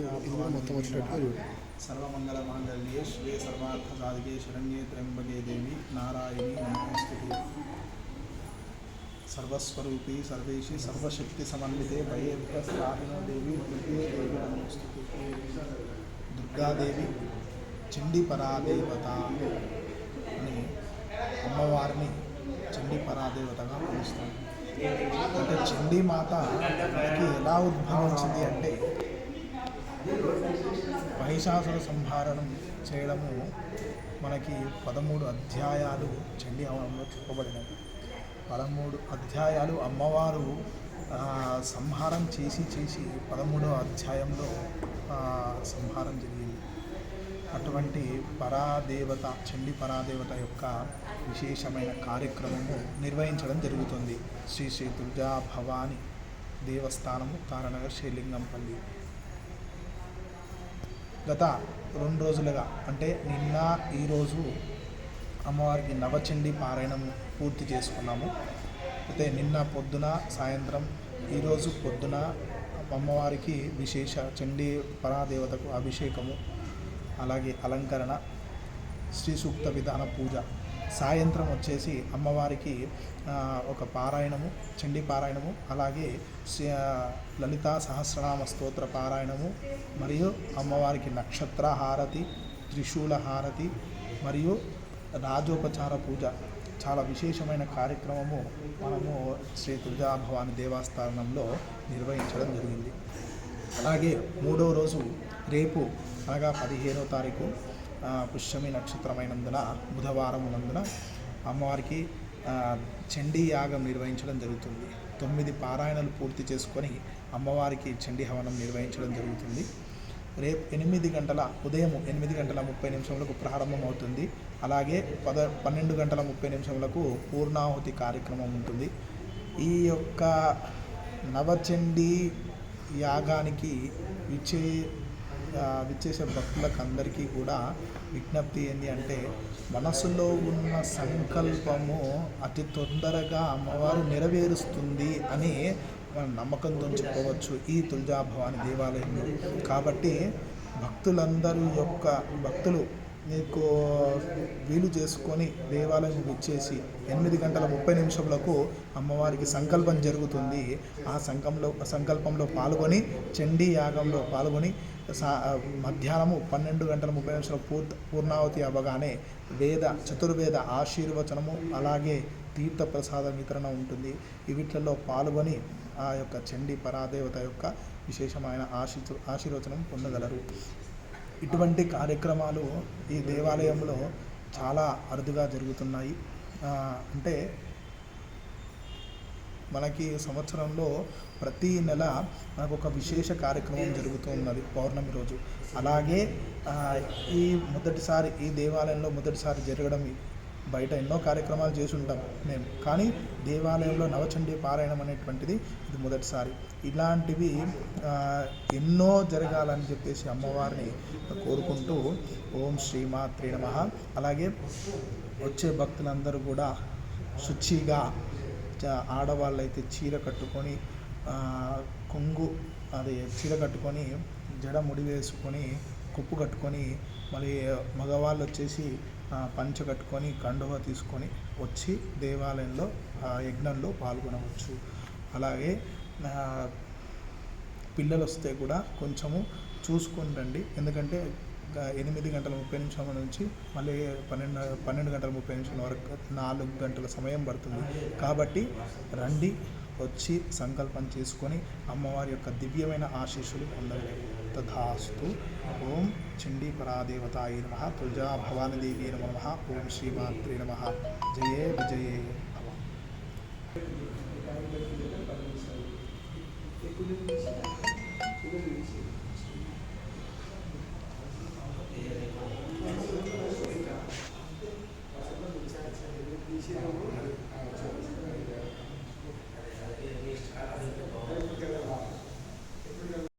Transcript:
మొత్తం వచ్చినట్టుగా చూడండి సర్వమంగళ మాంగళ్యే శ్రీ సర్వార్థ సాధికే శరణ్యే త్ర్యంబకే దేవి నారాయణి నమోస్తుతే సర్వస్వరూపి సర్వేషి సర్వశక్తి సమన్వితే భయేభ్యస్త్రాహినో దేవి దుర్గే దేవి దుర్గాదేవి చండీ పరాదేవత అని అమ్మవారిని చండీ పరాదేవతగా పిలుస్తారు. అంటే చండీ మాత మనకి ఎలా ఉద్భవించింది అంటే మహిషాసుర సంహారణం చేయడము మనకి పదమూడు అధ్యాయాలు చండీ హవనంలో చెప్పబడినవి. పదమూడు అధ్యాయాలు అమ్మవారు సంహారం చేసి చేసి పదమూడవ అధ్యాయంలో సంహారం జరిగింది. అటువంటి పరాదేవత చండి పరాదేవత యొక్క విశేషమైన కార్యక్రమము నిర్వహించడం జరుగుతుంది. శ్రీ శ్రీ దుర్గా భవాని దేవస్థానము తారనగర్ శ్రీలింగంపల్లి. గత రెండు రోజులుగా అంటే నిన్న ఈరోజు అమ్మవారికి నవచండి పారాయణం పూర్తి చేసుకున్నాము. అయితే నిన్న పొద్దున సాయంత్రం ఈరోజు పొద్దున అమ్మవారికి విశేష చండీ పరాదేవతకు అభిషేకము అలాగే అలంకరణ శ్రీ సూక్త విధాన పూజ సాయంత్రం వచ్చేసి అమ్మవారికి ఒక పారాయణము చండీ పారాయణము అలాగే శ్రీ- లలితా సహస్రనామ స్తోత్ర పారాయణము మరియు అమ్మవారికి నక్షత్ర హారతి త్రిశూల హారతి మరియు రాజోపచార పూజ. చాలా విశేషమైన కార్యక్రమము మనము శ్రీ దుర్గా దేవస్థానంలో నిర్వహించడం జరిగింది. అలాగే మూడో రోజు రేపు అనగా పదిహేనో తారీఖు పుష్యమి నక్షత్రమైనందున బుధవారం నందున అమ్మవారికి చండీ యాగం నిర్వహించడం జరుగుతుంది. తొమ్మిది పారాయణలు పూర్తి చేసుకొని అమ్మవారికి చండీ హవనం నిర్వహించడం జరుగుతుంది. రేపు ఎనిమిది గంటల ఉదయం ఎనిమిది గంటల ముప్పై నిమిషములకు ప్రారంభం అవుతుంది అలాగే పద పన్నెండు గంటల ముప్పై నిమిషములకు పూర్ణాహుతి కార్యక్రమం ఉంటుంది. ఈ యొక్క నవచండీ యాగానికి ఇచ్చే విచ్చేసే భక్తులకు అందరికీ కూడా విజ్ఞప్తి ఏంటి అంటే మనసులో ఉన్న సంకల్పము అతి తొందరగా అమ్మవారు నెరవేరుస్తుంది అని మనం నమ్మకంతో చెప్పవచ్చు ఈ తులజాభవాని దేవాలయంలో. కాబట్టి భక్తులందరూ యొక్క భక్తులు మీకు వీలు చేసుకొని దేవాలయం విచ్చేసి ఎనిమిది గంటల ముప్పై నిమిషములకు అమ్మవారికి సంకల్పం జరుగుతుంది. ఆ సంకంలో సంకల్పంలో పాల్గొని చండీ యాగంలో పాల్గొని సా మధ్యాహ్నము పన్నెండు గంటల ముప్పై నిమిషాల పూర్త పూర్ణావతి అవ్వగానే వేద చతుర్వేద ఆశీర్వచనము అలాగే తీర్థ ప్రసాద వితరణ ఉంటుంది. ఈ వీటిల్లో పాల్గొని ఆ యొక్క చండీ పరాదేవత యొక్క విశేషమైన ఆశీ ఆశీర్వచనం పొందగలరు. ఇటువంటి కార్యక్రమాలు ఈ దేవాలయంలో చాలా అరుదుగా జరుగుతున్నాయి. అంటే మనకి సంవత్సరంలో ప్రతి నెల మనకు ఒక విశేష కార్యక్రమం జరుగుతూ ఉన్నది పౌర్ణమి రోజు. అలాగే ఈ మొదటిసారి ఈ దేవాలయంలో మొదటిసారి జరగడం బయట ఎన్నో కార్యక్రమాలు చేసి ఉంటాం మేము. కానీ దేవాలయంలో నవచండీ పారాయణం అనేటువంటిది ఇది మొదటిసారి. ఇలాంటివి ఎన్నో జరగాలని చెప్పేసి అమ్మవారిని కోరుకుంటూ ఓం శ్రీమాత్రి నమ. అలాగే వచ్చే భక్తులందరూ కూడా శుచిగా చ- ఆడవాళ్ళైతే చీర కట్టుకొని కొంగు అది చీర కట్టుకొని జడ ముడి వేసుకొని కుప్పు కట్టుకొని మళ్ళీ మగవాళ్ళు వచ్చేసి పంచ కట్టుకొని కండువ తీసుకొని వచ్చి దేవాలయంలో ఆ యజ్ఞంలో పాల్గొనవచ్చు. అలాగే పిల్లలు వస్తే కూడా కొంచెము చూసుకొని రండి. ఎందుకంటే ఎనిమిది గంటల ముప్పై నిమిషాల నుంచి మళ్ళీ పన్నెండు పన్నెండు గంటల ముప్పై నిమిషాల వరకు నాలుగు గంటల సమయం పడుతుంది. కాబట్టి రండి వచ్చి సంకల్పం చేసుకొని అమ్మవారి యొక్క దివ్యమైన ఆశీస్సులు పొందండి. తథాస్తు. ఓం चंडी परा देवताय नम तुलजा भवानी देवी नम। ओं श्रीमात्रे नम। जय विजय।